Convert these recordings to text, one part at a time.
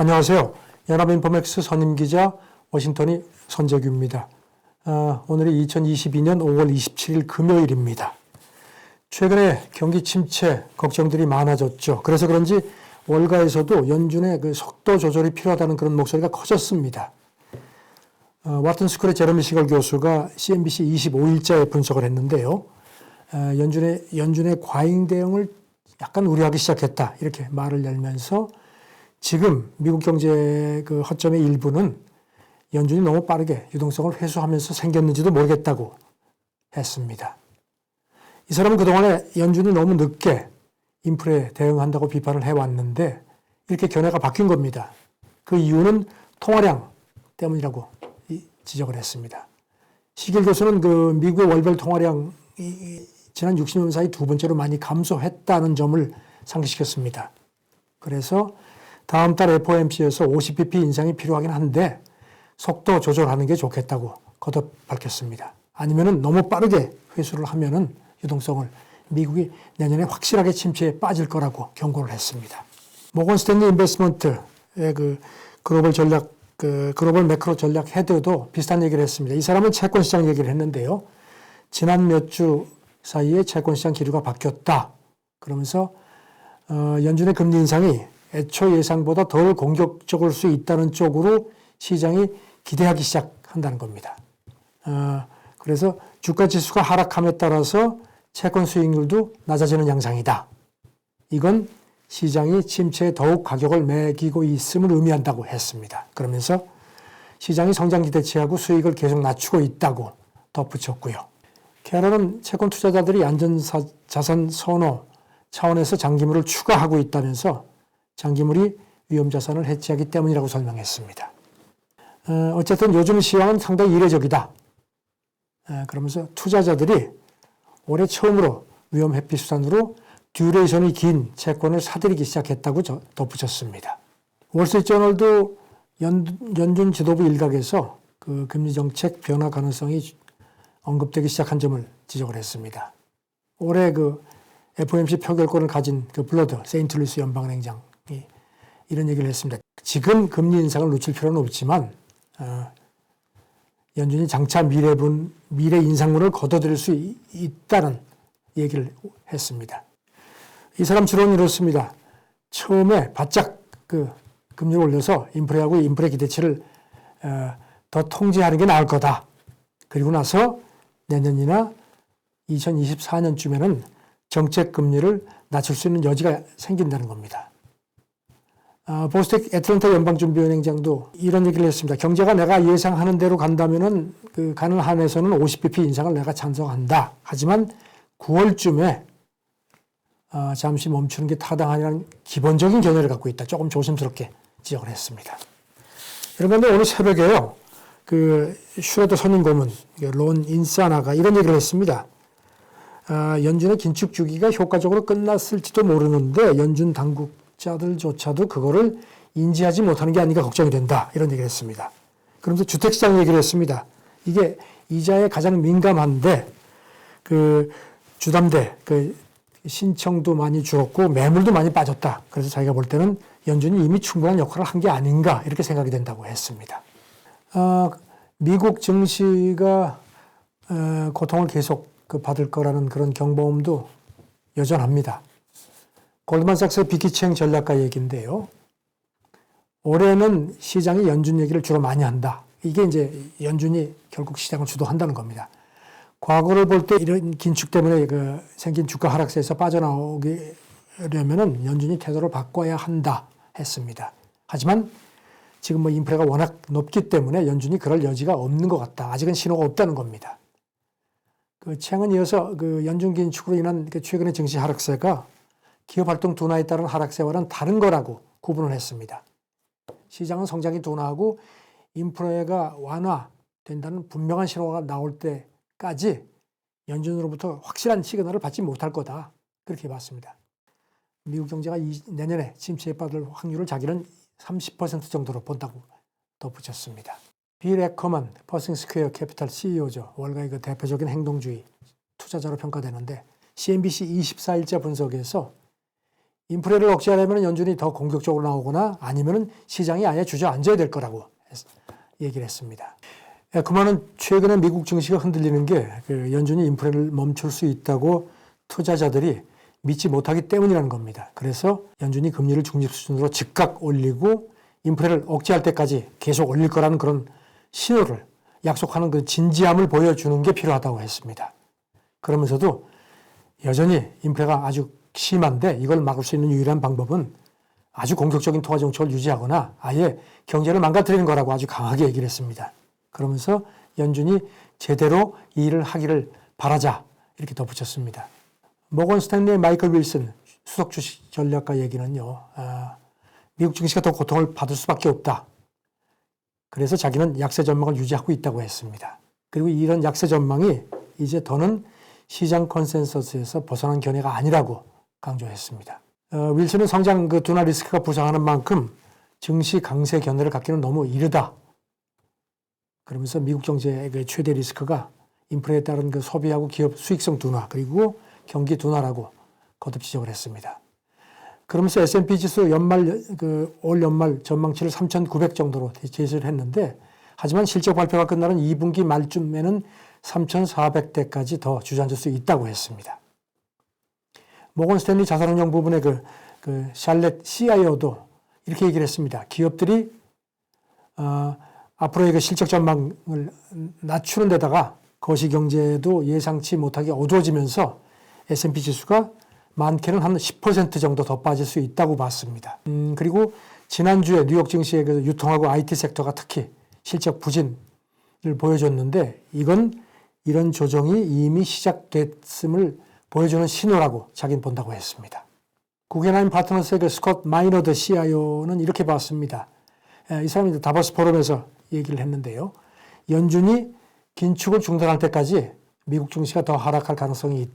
안녕하세요. 연합인포맥스 선임기자 워싱턴이 선재규입니다. 아, 오늘이 2022년 5월 27일 금요일입니다. 최근에 경기 침체 걱정들이 많아졌죠. 그래서 그런지 월가에서도 연준의 그 속도 조절이 필요하다는 그런 목소리가 커졌습니다. 어, 와튼 스쿨의 제러미 시걸 교수가 CNBC 25일자에 분석을 했는데요. 어, 연준의 연준의 과잉 대응을 약간 우려하기 시작했다 이렇게 말을 열면서 지금 미국 경제 그 허점의 일부는 연준이 너무 빠르게 유동성을 회수하면서 생겼는지도 모르겠다고 했습니다. 이 사람은 그동안에 연준이 너무 늦게 인플레에 대응한다고 비판을 해왔는데 이렇게 견해가 바뀐 겁니다. 그 이유는 통화량 때문이라고 지적을 했습니다. 시길 교수는 그 미국의 월별 통화량이 지난 60년 사이 두 번째로 많이 감소했다는 점을 상기시켰습니다. 그래서 다음 달 FOMC에서 50bp 인상이 필요하긴 한데 속도 조절하는 게 좋겠다고 거듭 밝혔습니다. 아니면은 너무 빠르게 회수를 하면은 유동성을 미국이 내년에 확실하게 침체에 빠질 거라고 경고를 했습니다. 모건 스탠리 인베스먼트의 그 글로벌 전략 그 글로벌 매크로 전략 헤드도 비슷한 얘기를 했습니다. 이 사람은 채권 시장 얘기를 했는데요. 지난 몇 주 사이에 채권 시장 기류가 바뀌었다. 그러면서 어, 연준의 금리 인상이 애초 예상보다 덜 공격적일 수 있다는 쪽으로 시장이 기대하기 시작한다는 겁니다. 어, 그래서 주가 지수가 하락함에 따라서 채권 수익률도 낮아지는 양상이다. 이건 시장이 침체에 더욱 가격을 매기고 있음을 의미한다고 했습니다. 그러면서 시장이 성장 기대치하고 수익을 계속 낮추고 있다고 덧붙였고요. 캐럴은 채권 투자자들이 안전자산 선호 차원에서 장기물을 추가하고 있다면서 장기물이 위험자산을 해치하기 때문이라고 설명했습니다. 어, 어쨌든 요즘 시황은 상당히 이례적이다. 어, 그러면서 투자자들이 올해 처음으로 위험 회피 수단으로 듀레이션이 긴 채권을 사들이기 시작했다고 덧붙였습니다. 월스트리트저널도 연, 연준 지도부 일각에서 그 금리 정책 변화 가능성이 언급되기 시작한 점을 지적을 했습니다. 올해 그 FOMC 표결권을 가진 그 블러드 세인트루이스 연방은행장 이 이런 얘기를 했습니다. 지금 금리 인상을 놓칠 필요는 없지만 어, 연준이 장차 미래분 미래 인상분을 걷어들일 수 있다는 얘기를 했습니다. 이 사람 주로는 이렇습니다. 처음에 바짝 그 금리를 올려서 인플레하고 인플레 기대치를 어, 더 통제하는 게 나을 거다. 그리고 나서 내년이나 2024년쯤에는 정책 금리를 낮출 수 있는 여지가 생긴다는 겁니다. 아, 보스텍 애틀랜타 연방준비은행장도 이런 얘기를 했습니다. 경제가 내가 예상하는 대로 간다면은 그 가는 한에서는 50bp 인상을 내가 찬성한다. 하지만 9월쯤에 아, 잠시 멈추는 게 타당하냐는 기본적인 견해를 갖고 있다. 조금 조심스럽게 지적을 했습니다. 그런데 오늘 새벽에요. 그 슈레더 선임 고문 론 인사나가 이런 얘기를 했습니다. 아, 연준의 긴축 주기가 효과적으로 끝났을지도 모르는데 연준 당국 자들조차도 그거를 인지하지 못하는 게 아닌가 걱정이 된다. 이런 얘기를 했습니다. 그러면서 주택시장 얘기를 했습니다. 이게 이자에 가장 민감한데 그 주담대 그 신청도 많이 줄었고 매물도 많이 빠졌다. 그래서 자기가 볼 때는 연준이 이미 충분한 역할을 한 게 아닌가 이렇게 생각이 된다고 했습니다. 어, 미국 증시가 어, 고통을 계속 그 받을 거라는 그런 경보음도 여전합니다. 골드만삭스 비키칭 전략가 얘기인데요. 올해는 시장이 연준 얘기를 주로 많이 한다. 이게 이제 연준이 결국 시장을 주도한다는 겁니다. 과거를 볼 때 이런 긴축 때문에 그 생긴 주가 하락세에서 빠져나오려면은 연준이 태도를 바꿔야 한다 했습니다. 하지만 지금 뭐 인플레가 워낙 높기 때문에 연준이 그럴 여지가 없는 것 같다. 아직은 신호가 없다는 겁니다. 그 최근 이어서 그 연준 긴축으로 인한 그 최근의 증시 하락세가 기업 활동 둔화에 따른 하락세와는 다른 거라고 구분을 했습니다. 시장은 성장이 둔화하고 인플레가 완화된다는 분명한 신호가 나올 때까지 연준으로부터 확실한 시그널을 받지 못할 거다. 그렇게 봤습니다. 미국 경제가 내년에 침체에 빠질 확률을 자기는 30% 정도로 본다고 덧붙였습니다. 빌 에커만 퍼싱 스퀘어 캐피탈 CEO죠. 월가의 그 대표적인 행동주의 투자자로 평가되는데 CNBC 24일자 분석에서 인플레를 억제하려면 연준이 더 공격적으로 나오거나 아니면 시장이 아예 주저앉아야 될 거라고 했- 얘기를 했습니다. 예, 그만은 최근에 미국 증시가 흔들리는 게그 연준이 인플레를 멈출 수 있다고 투자자들이 믿지 못하기 때문이라는 겁니다. 그래서 연준이 금리를 중립 수준으로 즉각 올리고 인플레를 억제할 때까지 계속 올릴 거라는 그런 신호를 약속하는 그 진지함을 보여주는 게 필요하다고 했습니다. 그러면서도 여전히 인플레가 아주 심한데 이걸 막을 수 있는 유일한 방법은 아주 공격적인 통화 정책을 유지하거나 아예 경제를 망가뜨리는 거라고 아주 강하게 얘기를 했습니다. 그러면서 연준이 제대로 이 일을 하기를 바라자 이렇게 덧붙였습니다. 모건 스탠리의 마이클 윌슨 수석 주식 전략가 얘기는요. 아, 미국 증시가 더 고통을 받을 수밖에 없다. 그래서 자기는 약세 전망을 유지하고 있다고 했습니다. 그리고 이런 약세 전망이 이제 더는 시장 컨센서스에서 벗어난 견해가 아니라고 강조했습니다. 어, 윌슨은 성장 그 둔화 리스크가 부상하는 만큼 증시 강세 견해를 갖기는 너무 이르다. 그러면서 미국 경제의 그 최대 리스크가 인플레에 따른 그 소비하고 기업 수익성 둔화 그리고 경기 둔화라고 거듭 지적을 했습니다. 그러면서 S&P 지수 연말 그 올 연말 전망치를 3,900 정도로 제시를 했는데 하지만 실적 발표가 끝나는 2분기 말쯤에는 3,400대까지 더 주저앉을 수 있다고 했습니다. 모건 스탠리 자산운용 부분의 그, 그 샬렛 CIO도 이렇게 얘기를 했습니다. 기업들이 어, 앞으로의 그 실적 전망을 낮추는 데다가 거시 경제도 예상치 못하게 어두워지면서 S&P 지수가 많게는 한 10% 정도 더 빠질 수 있다고 봤습니다. 음, 그리고 지난주에 뉴욕 증시의 그 유통하고 IT 섹터가 특히 실적 부진을 보여줬는데 이건 이런 조정이 이미 시작됐음을 보여주는 신호라고 자기는 본다고 했습니다. 구겐하임 파트너스의 그 스콧 마이너드 CIO는 이렇게 봤습니다. 이 사람이 다버스 포럼에서 얘기를 했는데요. 연준이 긴축을 중단할 때까지 미국 증시가 더 하락할 가능성이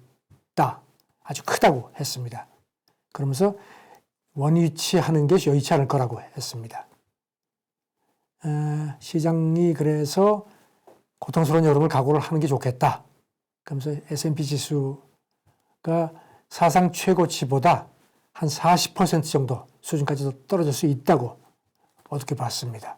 있다. 아주 크다고 했습니다. 그러면서 원위치하는 게 여의치 않을 거라고 했습니다. 에, 시장이 그래서 고통스러운 여름을 각오를 하는 게 좋겠다. 그러면서 S&P 지수가 사상 최고치보다 한 40% 정도 수준까지도 떨어질 수 있다고 어떻게 봤습니다.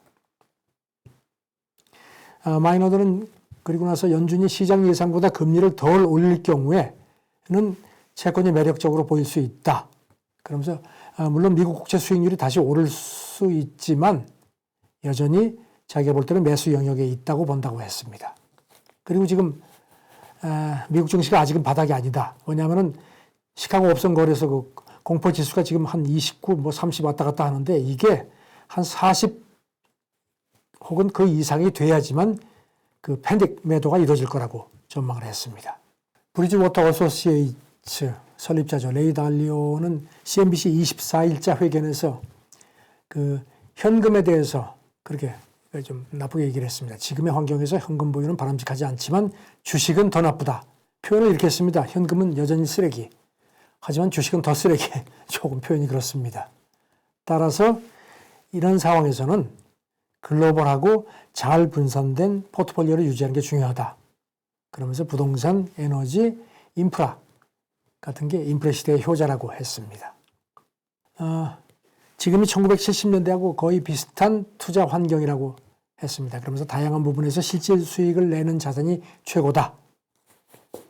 아, 마이너들은 그리고 나서 연준이 시장 예상보다 금리를 덜 올릴 경우에는 채권이 매력적으로 보일 수 있다. 그러면서 아, 물론 미국 국채 수익률이 다시 오를 수 있지만 여전히 자기가 볼 때는 매수 영역에 있다고 본다고 했습니다. 그리고 지금 아, 미국 증시가 아직은 바닥이 아니다. 왜냐하면은 시카고 옵션 거래소 그 공포 지수가 지금 한 29, 뭐 30 왔다 갔다 하는데 이게 한 40 혹은 그 이상이 돼야지만 그 팬딕 매도가 이루어질 거라고 전망을 했습니다. 브리즈워터 어소시에이츠 설립자죠. 레이 달리오는 CNBC 24일자 회견에서 그 현금에 대해서 그렇게 좀 나쁘게 얘기를 했습니다. 지금의 환경에서 현금 보유는 바람직하지 않지만 주식은 더 나쁘다. 표현을 이렇게 했습니다. 현금은 여전히 쓰레기. 하지만 주식은 더 쓰레기. 조금 표현이 그렇습니다. 따라서 이런 상황에서는 글로벌하고 잘 분산된 포트폴리오를 유지하는 게 중요하다. 그러면서 부동산, 에너지, 인프라 같은 게 인프레 시대의 효자라고 했습니다. 어, 지금이 1970년대하고 거의 비슷한 투자 환경이라고 했습니다. 그러면서 다양한 부분에서 실질 수익을 내는 자산이 최고다.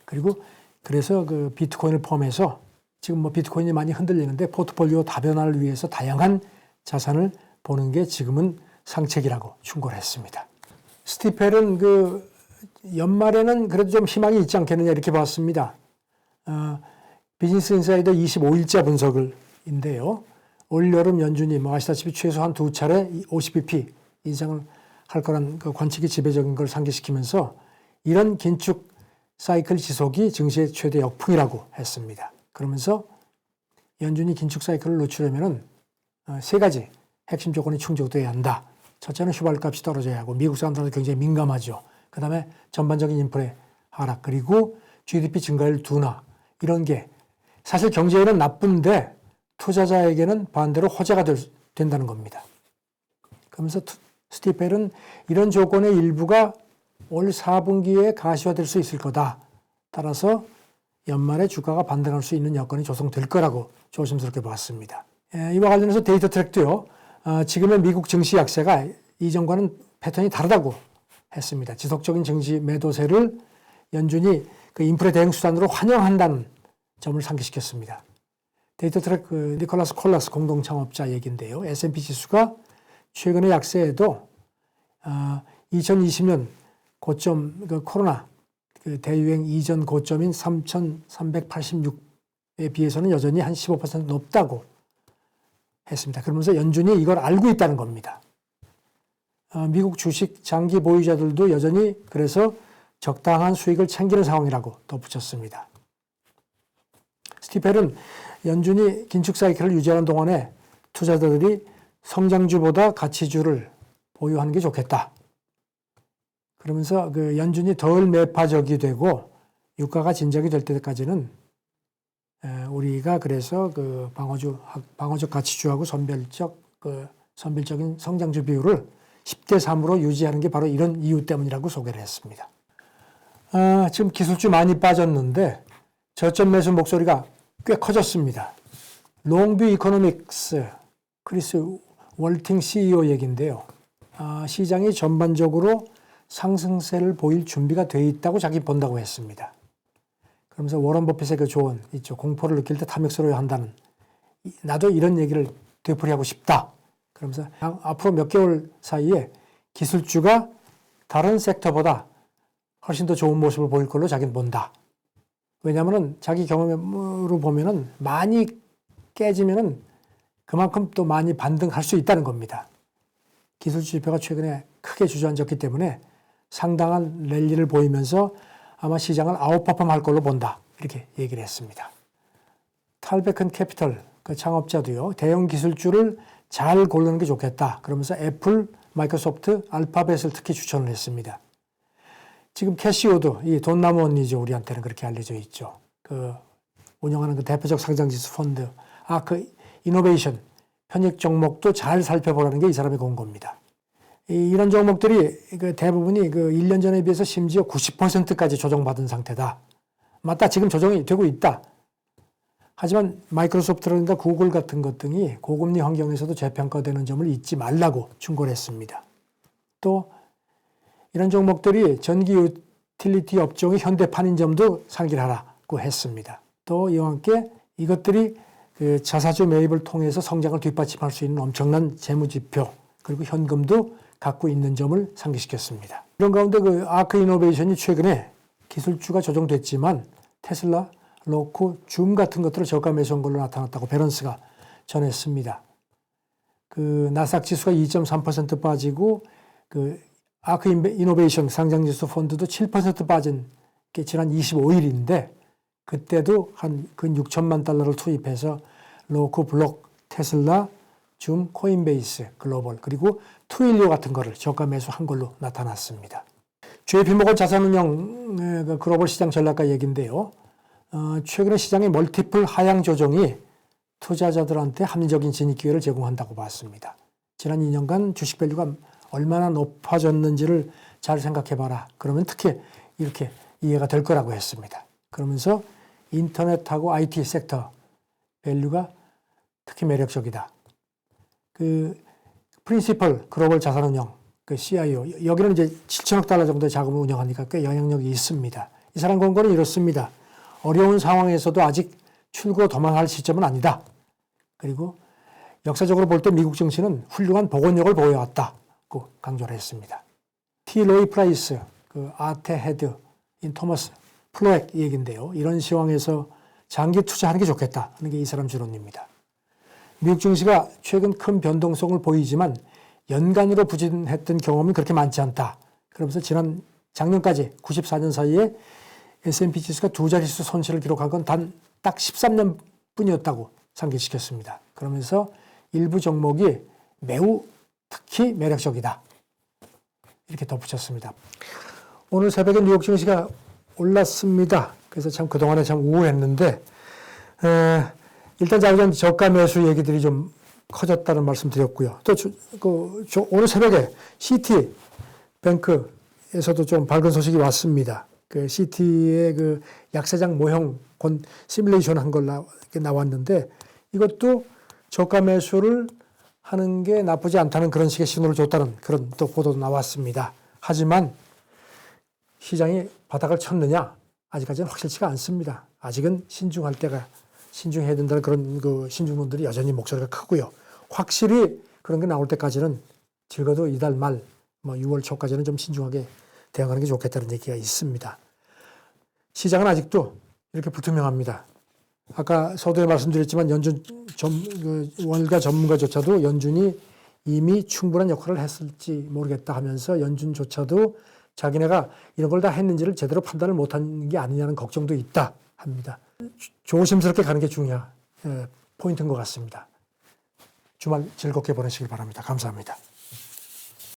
그리고 그래서 그 비트코인을 포함해서 지금 뭐 비트코인이 많이 흔들리는데 포트폴리오 다변화를 위해서 다양한 자산을 보는 게 지금은 상책이라고 충고를 했습니다. 스티펠은 그 연말에는 그래도 좀 희망이 있지 않겠느냐 이렇게 봤습니다. 어, 비즈니스 인사이더 25일자 분석을 인데요. 올 여름 연준이 뭐 아시다시피 최소한 두 차례 50bp 인상을 할 거란 그 관측이 지배적인 걸 상기시키면서 이런 긴축 사이클 지속이 증시의 최대 역풍이라고 했습니다. 그러면서 연준이 긴축 사이클을 늦추려면은 어, 세 가지 핵심 조건이 충족돼야 한다. 첫째는 휘발값이 떨어져야 하고 미국 사람들은 굉장히 민감하죠. 그 다음에 전반적인 인플레 하락 그리고 GDP 증가율 둔화 이런 게 사실 경제에는 나쁜데 투자자에게는 반대로 호재가 될, 된다는 겁니다. 그러면서 투, 스티펠은 이런 조건의 일부가 올 4분기에 가시화될 수 있을 거다. 따라서 연말에 주가가 반등할 수 있는 여건이 조성될 거라고 조심스럽게 봤습니다. 예, 이와 관련해서 데이터 트랙도요. 어, 지금의 미국 증시 약세가 이전과는 패턴이 다르다고 했습니다. 지속적인 증시 매도세를 연준이 그 인플레 대응 수단으로 환영한다는 점을 상기시켰습니다. 데이터 트랙 그 니콜라스 콜라스 공동 창업자 얘기인데요. S&P 지수가 최근의 약세에도 어, 2020년 고점 그 코로나 그 대유행 이전 고점인 3,386에 비해서는 여전히 한 15% 높다고 했습니다. 그러면서 연준이 이걸 알고 있다는 겁니다. 어, 미국 주식 장기 보유자들도 여전히 그래서 적당한 수익을 챙기는 상황이라고 덧붙였습니다. 스티펠은 연준이 긴축 사이클을 유지하는 동안에 투자자들이 성장주보다 가치주를 보유하는 게 좋겠다. 그러면서 그 연준이 덜 매파적이 되고 유가가 진작이 될 때까지는 우리가 그래서 그 방어주 방어적 가치주하고 선별적 그 선별적인 성장주 비율을 10대 3으로 유지하는 게 바로 이런 이유 때문이라고 소개를 했습니다. 아, 지금 기술주 많이 빠졌는데 저점 매수 목소리가 꽤 커졌습니다. 롱뷰 이코노믹스 크리스 월팅 CEO 얘기인데요. 아, 시장이 전반적으로 상승세를 보일 준비가 돼 있다고 자기 본다고 했습니다. 그러면서 워런 버핏의 그 조언 있죠. 공포를 느낄 때 탐욕스러워야 한다는. 나도 이런 얘기를 되풀이하고 싶다. 그러면서 앞으로 몇 개월 사이에 기술주가 다른 섹터보다 훨씬 더 좋은 모습을 보일 걸로 자기는 본다. 왜냐하면 자기 경험으로 보면은 많이 깨지면은 그만큼 또 많이 반등할 수 있다는 겁니다. 기술주 지표가 최근에 크게 주저앉았기 때문에 상당한 랠리를 보이면서 아마 시장을 아웃퍼폼 할 걸로 본다. 이렇게 얘기를 했습니다. 탈베큰 캐피털 그 창업자도요. 대형 기술주를 잘 고르는 게 좋겠다. 그러면서 애플, 마이크로소프트, 알파벳을 특히 추천을 했습니다. 지금 캐시오도 이 돈나무 언니죠. 우리한테는 그렇게 알려져 있죠. 그 운영하는 그 대표적 상장지수 펀드. 아, 그 이노베이션 편익 종목도 잘 살펴보라는 게 이 사람의 공고입니다. 이런 종목들이 그 대부분이 그 1년 전에 비해서 심지어 90%까지 조정받은 상태다. 맞다. 지금 조정이 되고 있다. 하지만 마이크로소프트라든가 구글 같은 것 등이 고금리 환경에서도 재평가되는 점을 잊지 말라고 충고를 했습니다. 또 이런 종목들이 전기 유틸리티 업종의 현대판인 점도 상기하라고 했습니다. 또 이와 함께 이것들이 그 자사주 매입을 통해서 성장을 뒷받침할 수 있는 엄청난 재무지표 그리고 현금도 갖고 있는 점을 상기시켰습니다. 이런 가운데 그 아크 이노베이션이 최근에 기술주가 조정됐지만 테슬라, 로코, 줌 같은 것들을 저가 매수한 걸로 나타났다고 베런스가 전했습니다. 그 나스닥 지수가 2.3% 빠지고 그 아크 이노베이션 상장지수 펀드도 7% 빠진 게 지난 25일인데 그때도 한 근 6천만 달러를 투입해서 로코, 블록, 테슬라, 줌, 코인베이스, 글로벌 그리고 투일리오 같은 거를 저가 매수한 걸로 나타났습니다. JP모건 자산운용 그 글로벌 시장 전략가 얘기인데요. 어, 최근에 시장의 멀티플 하향 조정이 투자자들한테 합리적인 진입 기회를 제공한다고 봤습니다. 지난 2년간 주식 밸류가 얼마나 높아졌는지를 잘 생각해봐라. 그러면 특히 이렇게 이해가 될 거라고 했습니다. 그러면서 인터넷하고 IT 섹터 밸류가 특히 매력적이다. 그 프린시펄 글로벌 자산운용 그 CIO 여기는 이제 7천억 달러 정도의 자금을 운영하니까 꽤 영향력이 있습니다. 이 사람 권고는 이렇습니다. 어려운 상황에서도 아직 출구 도망할 시점은 아니다. 그리고 역사적으로 볼 때 미국 증시는 훌륭한 복원력을 보여왔다고 강조를 했습니다. 티 로이 프라이스, 그 아테 헤드, 인 토머스 플로액 얘기인데요. 이런 시황에서 장기 투자하는 게 좋겠다 하는 게 이 사람 주론입니다. 미국 증시가 최근 큰 변동성을 보이지만 연간으로 부진했던 경험은 그렇게 많지 않다. 그러면서 지난 작년까지 94년 사이에 S&P 지수가 두 자릿수 손실을 기록한 건 단 딱 13년 뿐이었다고 상기시켰습니다. 그러면서 일부 종목이 매우 특히 매력적이다. 이렇게 덧붙였습니다. 오늘 새벽에 뉴욕 증시가 올랐습니다. 그래서 참 그동안에 참 우울했는데, 에, 일단 자기전 저가 매수 얘기들이 좀 커졌다는 말씀 드렸고요. 또, 주, 그, 저, 오늘 새벽에 CT 뱅크에서도 좀 밝은 소식이 왔습니다. 그 CT의 그 약사장 모형 건 시뮬레이션 한 걸 나왔는데 이것도 저가 매수를 하는 게 나쁘지 않다는 그런 식의 신호를 줬다는 그런 또 보도도 나왔습니다. 하지만 시장이 바닥을 쳤느냐 아직까지는 확실치가 않습니다. 아직은 신중할 때가 신중해야 된다는 그런 그 신중론들이 여전히 목소리가 크고요. 확실히 그런 게 나올 때까지는 적어도 이달 말, 뭐 6월 초까지는 좀 신중하게 대응하는 게 좋겠다는 얘기가 있습니다. 시장은 아직도 이렇게 불투명합니다. 아까 서두에 말씀드렸지만 연준 전, 그 월가 전문가조차도 연준이 이미 충분한 역할을 했을지 모르겠다 하면서 연준조차도 자기네가 이런 걸 다 했는지를 제대로 판단을 못한 게 아니냐는 걱정도 있다 합니다. 조심스럽게 가는 게 중요한 예, 포인트인 것 같습니다. 주말 즐겁게 보내시길 바랍니다. 감사합니다.